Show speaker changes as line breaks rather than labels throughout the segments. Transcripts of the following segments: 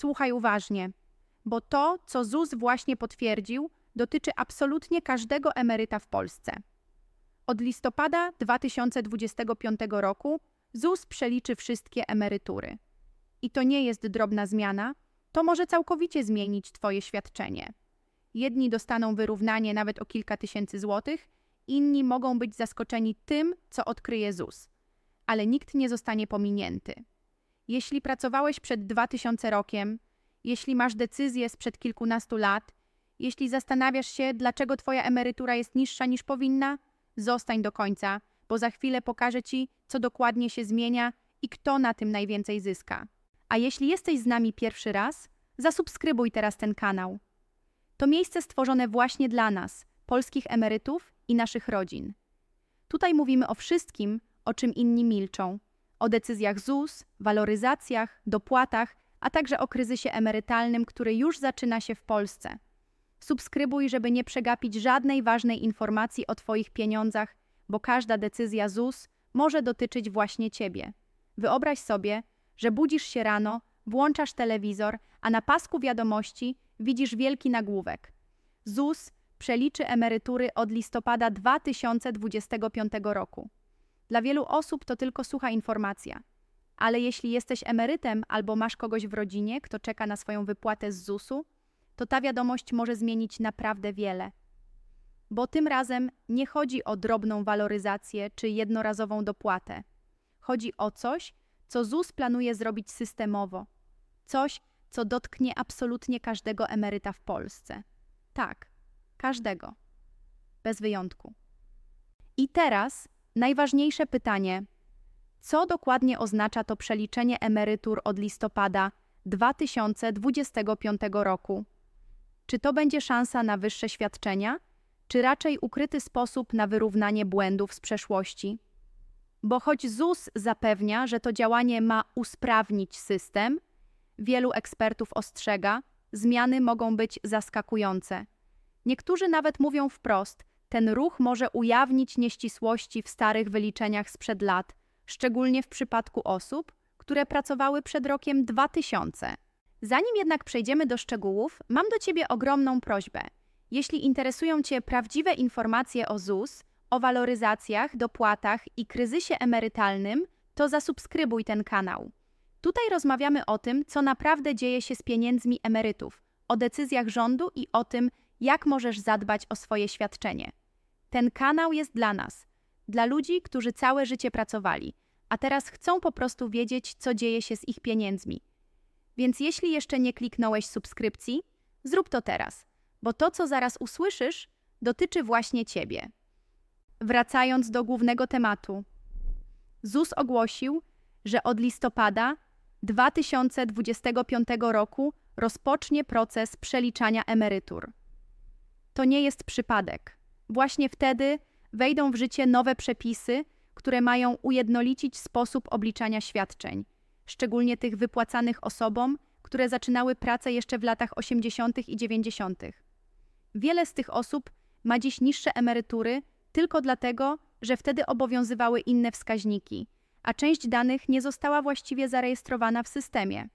Słuchaj uważnie, bo to, co ZUS właśnie potwierdził, dotyczy absolutnie każdego emeryta w Polsce. Od listopada 2025 roku ZUS przeliczy wszystkie emerytury. I to nie jest drobna zmiana, to może całkowicie zmienić Twoje świadczenie. Jedni dostaną wyrównanie nawet o kilka tysięcy złotych, inni mogą być zaskoczeni tym, co odkryje ZUS. Ale nikt nie zostanie pominięty. Jeśli pracowałeś przed 2000 rokiem, jeśli masz decyzję sprzed kilkunastu lat, jeśli zastanawiasz się, dlaczego Twoja emerytura jest niższa niż powinna, zostań do końca, bo za chwilę pokażę Ci, co dokładnie się zmienia i kto na tym najwięcej zyska. A jeśli jesteś z nami pierwszy raz, zasubskrybuj teraz ten kanał. To miejsce stworzone właśnie dla nas, polskich emerytów i naszych rodzin. Tutaj mówimy o wszystkim, o czym inni milczą. O decyzjach ZUS, waloryzacjach, dopłatach, a także o kryzysie emerytalnym, który już zaczyna się w Polsce. Subskrybuj, żeby nie przegapić żadnej ważnej informacji o Twoich pieniądzach, bo każda decyzja ZUS może dotyczyć właśnie Ciebie. Wyobraź sobie, że budzisz się rano, włączasz telewizor, a na pasku wiadomości widzisz wielki nagłówek. ZUS przeliczy emerytury od listopada 2025 roku. Dla wielu osób to tylko sucha informacja. Ale jeśli jesteś emerytem albo masz kogoś w rodzinie, kto czeka na swoją wypłatę z ZUS-u, to ta wiadomość może zmienić naprawdę wiele. Bo tym razem nie chodzi o drobną waloryzację czy jednorazową dopłatę. Chodzi o coś, co ZUS planuje zrobić systemowo. Coś, co dotknie absolutnie każdego emeryta w Polsce. Tak, każdego. Bez wyjątku. I teraz najważniejsze pytanie. Co dokładnie oznacza to przeliczenie emerytur od listopada 2025 roku? Czy to będzie szansa na wyższe świadczenia, czy raczej ukryty sposób na wyrównanie błędów z przeszłości? Bo choć ZUS zapewnia, że to działanie ma usprawnić system, wielu ekspertów ostrzega, zmiany mogą być zaskakujące. Niektórzy nawet mówią wprost, ten ruch może ujawnić nieścisłości w starych wyliczeniach sprzed lat, szczególnie w przypadku osób, które pracowały przed rokiem 2000. Zanim jednak przejdziemy do szczegółów, mam do Ciebie ogromną prośbę. Jeśli interesują Cię prawdziwe informacje o ZUS, o waloryzacjach, dopłatach i kryzysie emerytalnym, to zasubskrybuj ten kanał. Tutaj rozmawiamy o tym, co naprawdę dzieje się z pieniędzmi emerytów, o decyzjach rządu i o tym, jak możesz zadbać o swoje świadczenie. Ten kanał jest dla nas, dla ludzi, którzy całe życie pracowali, a teraz chcą po prostu wiedzieć, co dzieje się z ich pieniędzmi. Więc jeśli jeszcze nie kliknąłeś subskrypcji, zrób to teraz, bo to, co zaraz usłyszysz, dotyczy właśnie Ciebie. Wracając do głównego tematu. ZUS ogłosił, że od listopada 2025 roku rozpocznie proces przeliczania emerytur. To nie jest przypadek. Właśnie wtedy wejdą w życie nowe przepisy, które mają ujednolicić sposób obliczania świadczeń, szczególnie tych wypłacanych osobom, które zaczynały pracę jeszcze w latach 80. i 90. Wiele z tych osób ma dziś niższe emerytury tylko dlatego, że wtedy obowiązywały inne wskaźniki, a część danych nie została właściwie zarejestrowana w systemie.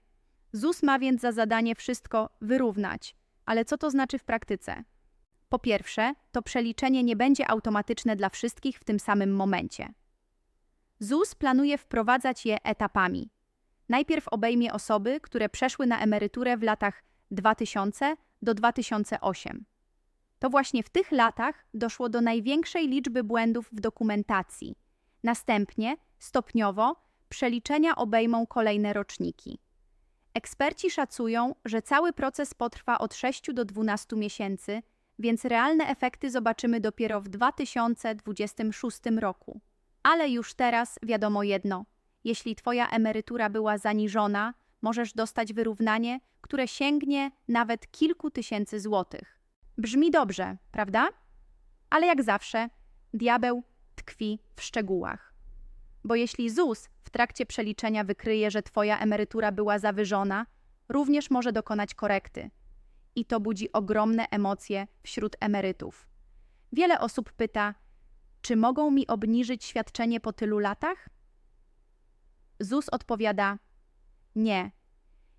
ZUS ma więc za zadanie wszystko wyrównać, ale co to znaczy w praktyce? Po pierwsze, to przeliczenie nie będzie automatyczne dla wszystkich w tym samym momencie. ZUS planuje wprowadzać je etapami. Najpierw obejmie osoby, które przeszły na emeryturę w latach 2000 do 2008. To właśnie w tych latach doszło do największej liczby błędów w dokumentacji. Następnie, stopniowo, przeliczenia obejmą kolejne roczniki. Eksperci szacują, że cały proces potrwa od 6 do 12 miesięcy, więc realne efekty zobaczymy dopiero w 2026 roku. Ale już teraz wiadomo jedno: jeśli Twoja emerytura była zaniżona, możesz dostać wyrównanie, które sięgnie nawet kilku tysięcy złotych. Brzmi dobrze, prawda? Ale jak zawsze, diabeł tkwi w szczegółach. Bo jeśli ZUS w trakcie przeliczenia wykryje, że Twoja emerytura była zawyżona, również może dokonać korekty. I to budzi ogromne emocje wśród emerytów. Wiele osób pyta, czy mogą mi obniżyć świadczenie po tylu latach? ZUS odpowiada: Nie.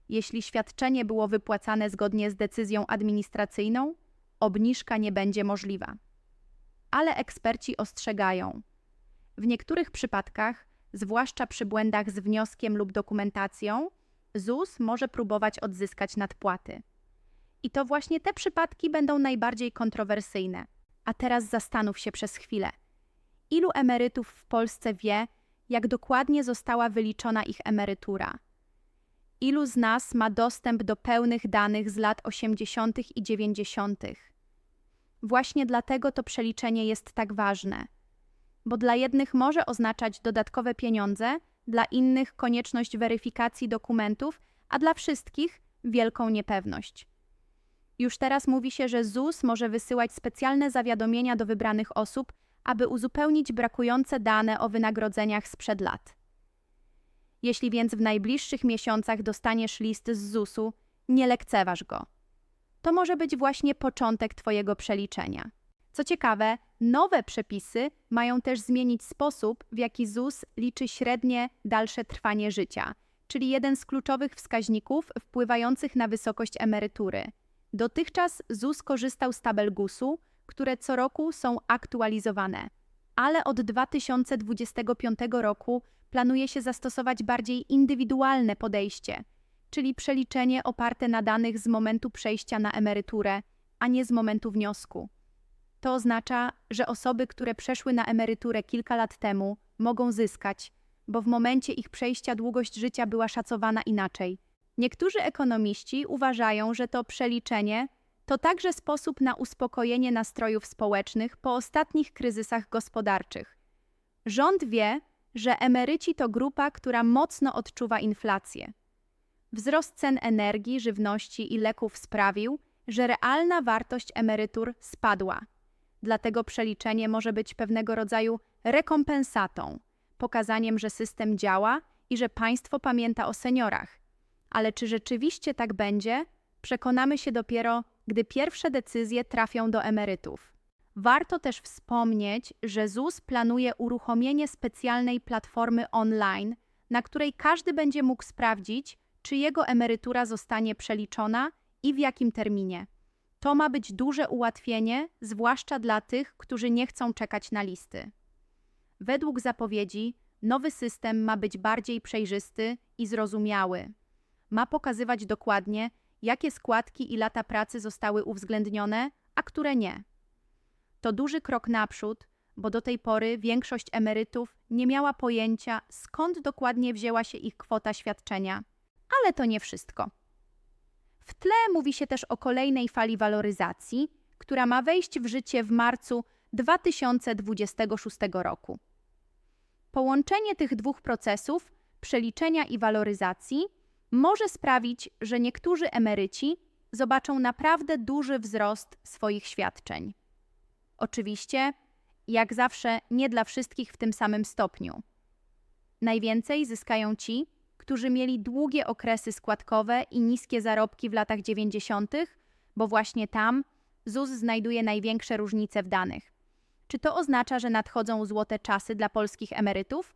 Jeśli świadczenie było wypłacane zgodnie z decyzją administracyjną, obniżka nie będzie możliwa. Ale eksperci ostrzegają. W niektórych przypadkach, zwłaszcza przy błędach z wnioskiem lub dokumentacją, ZUS może próbować odzyskać nadpłaty. I to właśnie te przypadki będą najbardziej kontrowersyjne. A teraz zastanów się przez chwilę. Ilu emerytów w Polsce wie, jak dokładnie została wyliczona ich emerytura? Ilu z nas ma dostęp do pełnych danych z lat 80. i 90.? Właśnie dlatego to przeliczenie jest tak ważne. Bo dla jednych może oznaczać dodatkowe pieniądze, dla innych konieczność weryfikacji dokumentów, a dla wszystkich wielką niepewność. Już teraz mówi się, że ZUS może wysyłać specjalne zawiadomienia do wybranych osób, aby uzupełnić brakujące dane o wynagrodzeniach sprzed lat. Jeśli więc w najbliższych miesiącach dostaniesz list z ZUS-u, nie lekceważ go. To może być właśnie początek Twojego przeliczenia. Co ciekawe, nowe przepisy mają też zmienić sposób, w jaki ZUS liczy średnie dalsze trwanie życia, czyli jeden z kluczowych wskaźników wpływających na wysokość emerytury. Dotychczas ZUS korzystał z tabel GUS-u, które co roku są aktualizowane, ale od 2025 roku planuje się zastosować bardziej indywidualne podejście, czyli przeliczenie oparte na danych z momentu przejścia na emeryturę, a nie z momentu wniosku. To oznacza, że osoby, które przeszły na emeryturę kilka lat temu, mogą zyskać, bo w momencie ich przejścia długość życia była szacowana inaczej. Niektórzy ekonomiści uważają, że to przeliczenie to także sposób na uspokojenie nastrojów społecznych po ostatnich kryzysach gospodarczych. Rząd wie, że emeryci to grupa, która mocno odczuwa inflację. Wzrost cen energii, żywności i leków sprawił, że realna wartość emerytur spadła. Dlatego przeliczenie może być pewnego rodzaju rekompensatą, pokazaniem, że system działa i że państwo pamięta o seniorach. Ale czy rzeczywiście tak będzie, przekonamy się dopiero, gdy pierwsze decyzje trafią do emerytów. Warto też wspomnieć, że ZUS planuje uruchomienie specjalnej platformy online, na której każdy będzie mógł sprawdzić, czy jego emerytura zostanie przeliczona i w jakim terminie. To ma być duże ułatwienie, zwłaszcza dla tych, którzy nie chcą czekać na listy. Według zapowiedzi, nowy system ma być bardziej przejrzysty i zrozumiały. Ma pokazywać dokładnie, jakie składki i lata pracy zostały uwzględnione, a które nie. To duży krok naprzód, bo do tej pory większość emerytów nie miała pojęcia, skąd dokładnie wzięła się ich kwota świadczenia. Ale to nie wszystko. W tle mówi się też o kolejnej fali waloryzacji, która ma wejść w życie w marcu 2026 roku. Połączenie tych dwóch procesów, przeliczenia i waloryzacji, może sprawić, że niektórzy emeryci zobaczą naprawdę duży wzrost swoich świadczeń. Oczywiście, jak zawsze, nie dla wszystkich w tym samym stopniu. Najwięcej zyskają ci, którzy mieli długie okresy składkowe i niskie zarobki w latach 90., bo właśnie tam ZUS znajduje największe różnice w danych. Czy to oznacza, że nadchodzą złote czasy dla polskich emerytów?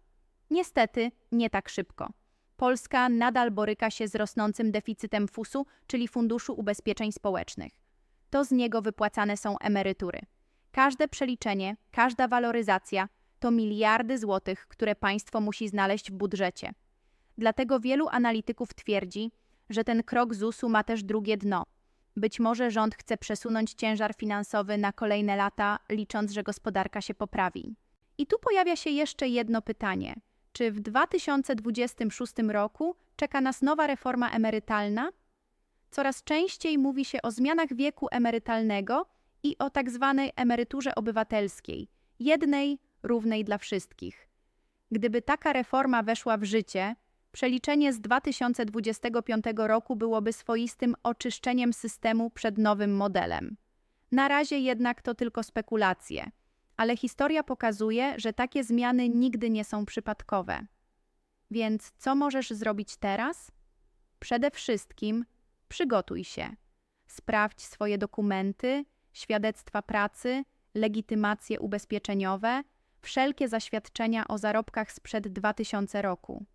Niestety, nie tak szybko. Polska nadal boryka się z rosnącym deficytem FUS-u, czyli Funduszu Ubezpieczeń Społecznych. To z niego wypłacane są emerytury. Każde przeliczenie, każda waloryzacja to miliardy złotych, które państwo musi znaleźć w budżecie. Dlatego wielu analityków twierdzi, że ten krok ZUS-u ma też drugie dno. Być może rząd chce przesunąć ciężar finansowy na kolejne lata, licząc, że gospodarka się poprawi. I tu pojawia się jeszcze jedno pytanie. Czy w 2026 roku czeka nas nowa reforma emerytalna? Coraz częściej mówi się o zmianach wieku emerytalnego i o tak zwanej emeryturze obywatelskiej, jednej, równej dla wszystkich. Gdyby taka reforma weszła w życie, Przeliczenie z 2025 roku byłoby swoistym oczyszczeniem systemu przed nowym modelem. Na razie jednak to tylko spekulacje, ale historia pokazuje, że takie zmiany nigdy nie są przypadkowe. Więc co możesz zrobić teraz? Przede wszystkim przygotuj się. Sprawdź swoje dokumenty, świadectwa pracy, legitymacje ubezpieczeniowe, wszelkie zaświadczenia o zarobkach sprzed 2000 roku.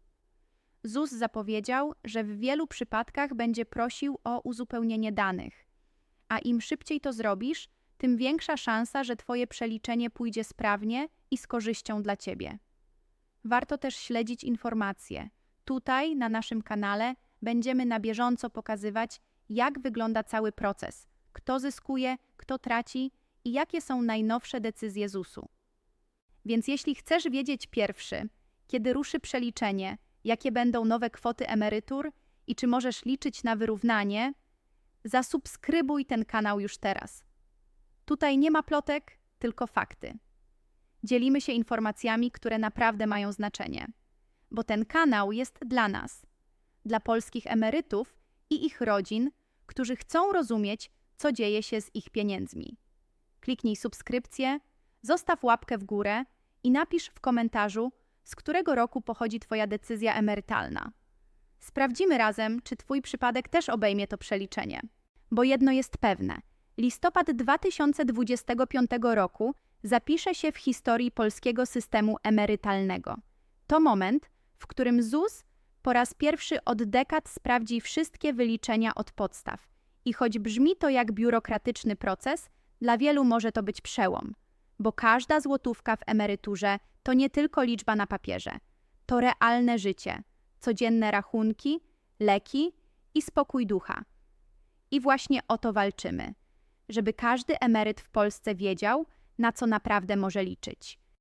ZUS zapowiedział, że w wielu przypadkach będzie prosił o uzupełnienie danych. A im szybciej to zrobisz, tym większa szansa, że Twoje przeliczenie pójdzie sprawnie i z korzyścią dla Ciebie. Warto też śledzić informacje. Tutaj, na naszym kanale, będziemy na bieżąco pokazywać, jak wygląda cały proces, kto zyskuje, kto traci i jakie są najnowsze decyzje ZUS-u. Więc jeśli chcesz wiedzieć pierwszy, kiedy ruszy przeliczenie, jakie będą nowe kwoty emerytur i czy możesz liczyć na wyrównanie, zasubskrybuj ten kanał już teraz. Tutaj nie ma plotek, tylko fakty. Dzielimy się informacjami, które naprawdę mają znaczenie, bo ten kanał jest dla nas, dla polskich emerytów i ich rodzin, którzy chcą rozumieć, co dzieje się z ich pieniędzmi. Kliknij subskrypcję, zostaw łapkę w górę i napisz w komentarzu, z którego roku pochodzi Twoja decyzja emerytalna. Sprawdzimy razem, czy Twój przypadek też obejmie to przeliczenie. Bo jedno jest pewne: listopad 2025 roku zapisze się w historii polskiego systemu emerytalnego. To moment, w którym ZUS po raz pierwszy od dekad sprawdzi wszystkie wyliczenia od podstaw. I choć brzmi to jak biurokratyczny proces, dla wielu może to być przełom, bo każda złotówka w emeryturze to nie tylko liczba na papierze, to realne życie, codzienne rachunki, leki i spokój ducha. I właśnie o to walczymy, żeby każdy emeryt w Polsce wiedział, na co naprawdę może liczyć.